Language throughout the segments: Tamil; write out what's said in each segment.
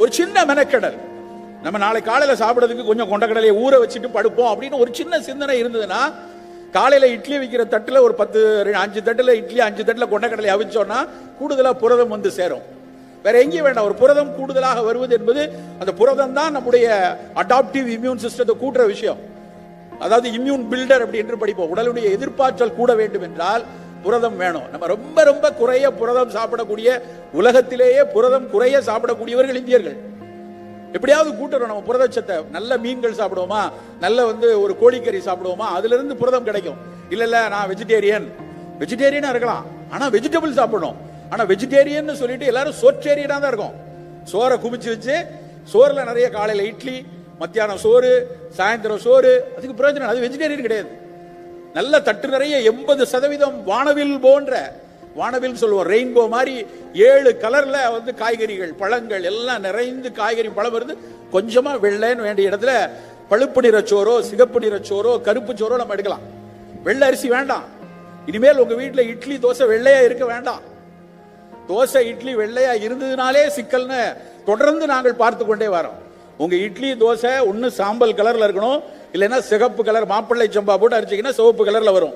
ஒரு சின்ன மெனக்கடல். நம்ம நாளை காலையில சாப்பிடுறதுக்கு கொஞ்சம் கொண்டக்கடலையை ஊற வச்சுட்டு படுப்போம் அப்படின்னு ஒரு சின்ன சிந்தனை இருந்ததுன்னா காலையில இட்லி வைக்கிற தட்டுல ஒரு பத்து ரெண்டு- அஞ்சு தட்டுல இட்லி அஞ்சு தட்டுல கொண்டக்கடலை அவிச்சோம்னா கூடுதலா புரதம் வந்து சேரும். வேற எங்கேயும் வேண்டாம். ஒரு புரதம் கூடுதலாக வருவது என்பது அந்த புரதம் தான் நம்முடைய அடாப்டிவ் இம்யூன் சிஸ்டத்தை கூட்டுற விஷயம். அதாவது இம்யூன் பில்டர் அப்படி என்று படிப்போம். உடலுடைய எதிர்ப்பாற்றல் கூட வேண்டும் என்றால் புரதம் வேணும். நம்ம ரொம்ப ரொம்ப குறைய புரதம் சாப்பிடக்கூடிய உலகத்திலேயே புரதம் குறைய சாப்பிடக்கூடியவர்கள் இந்தியர்கள். எப்படியாவது கூட்டணும் நம்ம புரதச்சத்தை. நல்ல மீன்கள் சாப்பிடுவோமா? நல்ல வந்து ஒரு கோழிக்கறி சாப்பிடுவோமா? அதுல இருந்து புரதம் கிடைக்கும். இல்ல இல்ல நான் வெஜிடேரியன் வெஜிடேரியனா இருக்கலாம். ஆனா வெஜிடபிள் சாப்பிடணும். ஆனா வெஜிடேரியன் சொல்லிட்டு எல்லாரும் சோற்றேரியனா தான் இருக்கும். சோறை குமிச்சு வச்சு சோறுல நிறைய காலையில இட்லி மத்தியானம் சோறு சாயந்தரம் சோறு அதுக்கு பிரயோஜனம் அது வெஜிடேரியன் கிடையாது. நல்ல தட்டு நிறைய எண்பது சதவீதம் வானவில் போன்ற வானவில் சொல்லுவோம் ரெயின்போ மாதிரி ஏழு கலர்ல வந்து காய்கறிகள் பழங்கள் எல்லாம் நிறைந்து காய்கறி பழம் வருது. கொஞ்சமா வெள்ளைன்னு வேண்டிய இடத்துல பழுப்பு நிறச்சோரோ சிகப்பு நிறச்சோரோ கருப்பு சோறோ நம்ம எடுக்கலாம். வெள்ளை அரிசி வேண்டாம். இனிமேல் உங்க வீட்டில் இட்லி தோசை வெள்ளையா இருக்க வேண்டாம். தோசை இட்லி வெள்ளையா இருந்ததுனாலே சிக்கல்னு தொடர்ந்து நாங்கள் பார்த்து கொண்டே வரோம். உங்க இட்லி தோசை ஒன்று சாம்பல் கலர்ல இருக்கணும். இல்லைன்னா சிகப்பு கலர் மாப்பிள்ளை சம்பா போட்டு அரைச்சிங்கன்னா சிவப்பு கலர்ல வரும்.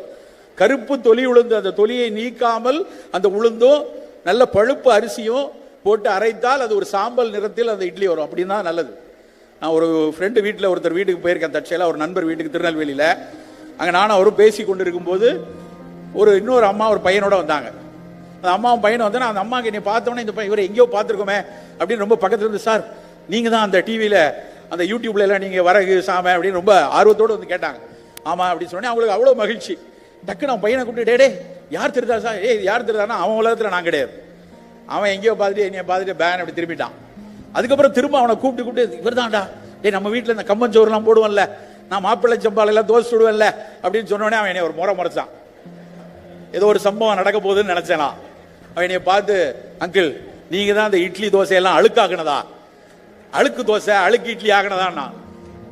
கருப்பு தொலி உளுந்து அந்த தொலியை நீக்காமல் அந்த உளுந்தும் நல்ல பழுப்பு அரிசியும் போட்டு அரைத்தால் அது ஒரு சாம்பல் நிறத்தில் அந்த இட்லி வரும். அப்படின்னு தான் நல்லது. நான் ஒரு ஃப்ரெண்டு வீட்டில் ஒருத்தர் வீட்டுக்கு போயிருக்கேன் தற்செயலாக ஒரு நண்பர் வீட்டுக்கு திருநெல்வேலியில். அங்கே நானும் அவரும் பேசி கொண்டு இருக்கும்போது ஒரு இன்னொரு அம்மா ஒரு பையனோட வந்தாங்க. அந்த அம்மாவும் பையனும் வந்து அந்த அம்மாவுக்கு என்னை பார்த்தோன்னே இந்த பையன் இவரை எங்கேயோ பார்த்துருக்கோமே அப்படின்னு ரொம்ப பக்கத்துல இருந்து சார் நீங்க தான் அந்த டிவியில அந்த யூடியூப்ல எல்லாம் நீங்க வரகு சாம அப்படின்னு ரொம்ப ஆர்வத்தோடு வந்து கேட்டாங்க. ஆமா அப்படின்னு சொன்னேன் அவங்களுக்கு அவ்வளவு மகிழ்ச்சி. டக்குன்னு அவன் பையனை கூப்பிட்டு டே டே யார் திருதா சார் ஏய் யார் திருதானா அவன் உலகத்துல நான் கிடையாது. அவன் எங்கேயோ பார்த்துட்டு என்னைய பார்த்துட்டு பேன் அப்படி திரும்பிட்டான். அதுக்கப்புறம் திரும்ப அவனை கூப்பிட்டு கூப்பிட்டு இவர்தான்டா டேய் நம்ம வீட்டில் இந்த கம்பஞ்சோறுலாம் போடுவோம்ல. நான் மாப்பிள்ளை செம்பாலெல்லாம் தோசை சுடுவேன்ல. அப்படின்னு சொன்னோடனே அவன் என்னை ஒரு முறை முறைச்சான். ஏதோ ஒரு சம்பவம் நடக்க போகுதுன்னு நினைச்சேன். அவன் என்னைய பார்த்து அங்கிள் நீங்க தான் அந்த இட்லி தோசையெல்லாம் அழுக்காக்குனதா? அழுக்கு தோசை அழுக்கு இட்லி ஆகினதா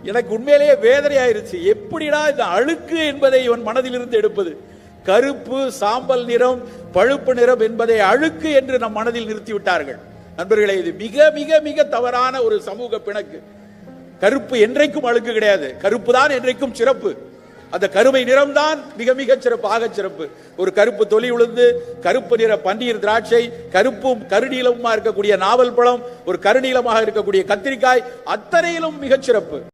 எனக்கு உண்மையிலேயே வேதனையாயிருச்சு. எப்படிடா இந்த அழுக்கு என்பதை இவன் மனதிலிருந்து எடுப்பது? கருப்பு சாம்பல் நிறம் பழுப்பு நிறம் என்பதை அழுக்கு என்று நம் மனதில் நிறுத்திவிட்டார்கள். நண்பர்களே இது மிக மிக மிக தவறான ஒரு சமூக பிணக்கு. கருப்பு என்றைக்கும் அழுக்கு கிடையாது. கருப்பு தான் என்றைக்கும் சிறப்பு. அந்த கருமை நிறம்தான் மிக மிக சிறப்பு ஆக சிறப்பு. ஒரு கருப்பு தொலி உளுந்து கருப்பு நிற பன்னீர் திராட்சை கருப்பும் கருநீளமுமா இருக்கக்கூடிய நாவல் பழம் ஒரு கருநீளமாக இருக்கக்கூடிய கத்திரிக்காய் அத்தனையிலும் மிகச் சிறப்பு.